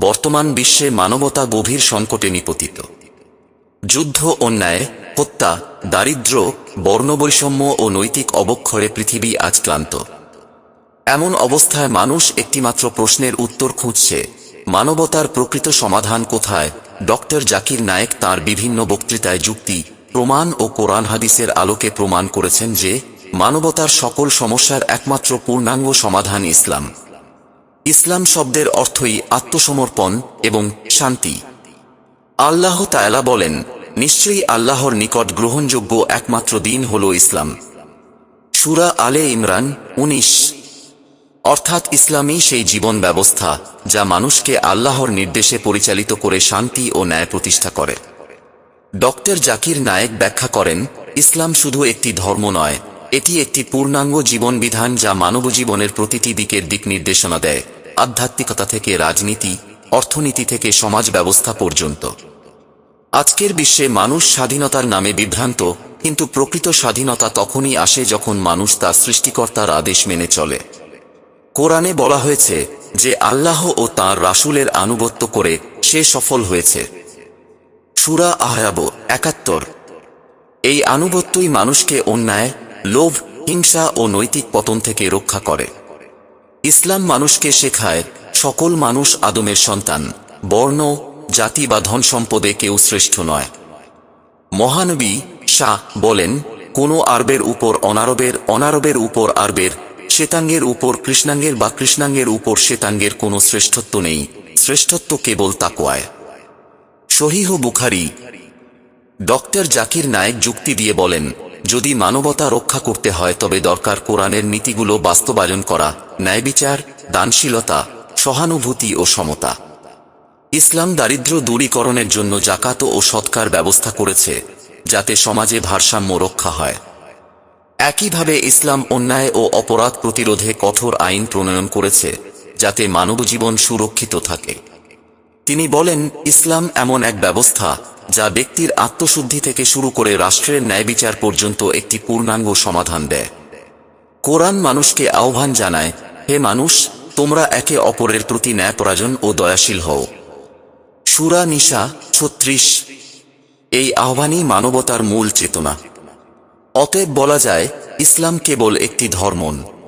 বর্তমান বিশ্বে মানবতা গভীর সংকটে নিপতিত। যুদ্ধ, অন্যায়, হত্যা, দারিদ্র্য, বর্ণবৈষম্য ও নৈতিক অবক্ষরে পৃথিবী আজ ক্লান্ত। এমন অবস্থায় মানুষ একটিমাত্র প্রশ্নের উত্তর খুঁজছে, মানবতার প্রকৃত সমাধান কোথায়? ডক্টর জাকির নায়েক তার বিভিন্ন বক্তৃতায় যুক্তি, প্রমাণ ও কোরআন হাদিসের আলোকে প্রমাণ করেছেন যে, মানবতার সকল সমস্যার একমাত্র পূর্ণাঙ্গ সমাধান ইসলাম। ইসলাম শব্দের অর্থই আত্মসমর্পণ এবং শান্তি। আল্লাহ তায়ালা বলেন, নিশ্চয়ই আল্লাহর নিকট গ্রহণযোগ্য একমাত্র দিন হল ইসলাম। সুরা আলে ইমরান উনিশ। অর্থাৎ ইসলামই সেই জীবন ব্যবস্থা যা মানুষকে আল্লাহর নির্দেশে পরিচালিত করে শান্তি ও ন্যায় প্রতিষ্ঠা করে। ডক্টর জাকির নায়েক ব্যাখ্যা করেন, ইসলাম শুধু একটি ধর্ম নয়, এটি একটি পূর্ণাঙ্গ জীবন বিধান যা মানব জীবনের প্রতিটি দিকের দিক নির্দেশনা দেয়। আধ্যাত্মিকতা থেকে রাজনীতি, অর্থনীতি থেকে সমাজ ব্যবস্থা পর্যন্ত। আজকের বিশ্বে মানুষ স্বাধীনতার নামে বিভ্রান্ত, কিন্তু প্রকৃত স্বাধীনতা তখনই আসে যখন মানুষ তার সৃষ্টিকর্তার আদেশ মেনে চলে। কোরআনে বলা হয়েছে যে, আল্লাহ ও তাঁর রাসূলের আনুগত্য করে সে সফল হয়েছে। সুরা আহরাব একাত্তর। এই আনুগত্যই মানুষকে অন্যায়, লোভ, হিংসা ও নৈতিক পতন থেকে রক্ষা করে। ইসলাম মানুষকে শেখায়, সকল মানুষ আদমের সন্তান, বর্ণ, জাতি বা ধন সম্পদে কেউ শ্রেষ্ঠ নয়। মহানবী শাহ বলেন, কোনো আরবের উপর অনারবের অনারবের উপর আরবের, শ্বেতাঙ্গের উপর কৃষ্ণাঙ্গের বা কৃষ্ণাঙ্গের উপর শ্বেতাঙ্গের কোনো শ্রেষ্ঠত্ব নেই, শ্রেষ্ঠত্ব কেবল তাকোয়ায় শহীহ বুখারি। ডক্টর জাকির নায়েক যুক্তি দিয়ে বলেন যদি মানবতা রক্ষা করতে হয়, তবে দরকার কোরআনের নীতিগুলো বাস্তবায়ন করা ন্যায়বিচার দানশীলতা, সহানুভূতি ও সমতা। ইসলাম দারিদ্র দূরীকরণের জন্য জাকাত ও সৎকার ব্যবস্থা করেছে, যাতে সমাজে ভারসাম্য রক্ষা হয়। একইভাবে ইসলাম অন্যায় ও অপরাধ প্রতিরোধে কঠোর আইন প্রণয়ন করেছে, যাতে মানবজীবন সুরক্ষিত থাকে। তিনি বলেন, ইসলাম এমন এক ব্যবস্থা যা ব্যক্তির আত্মশুদ্ধি থেকে শুরু করে রাষ্ট্রের ন্যায় বিচার পর্যন্ত একটি পূর্ণাঙ্গ সমাধান দেয়। কোরআন মানুষকে আহ্বান জানায় হে মানুষ তোমরা একে অপরের প্রতি ন্যায়পরাজন ও দয়াশীল হও। সুরা নিশা ছত্রিশ। এই আহ্বানই মানবতার মূল চেতনা। অতএব বলা যায় ইসলাম কেবল একটি ধর্ম নয়,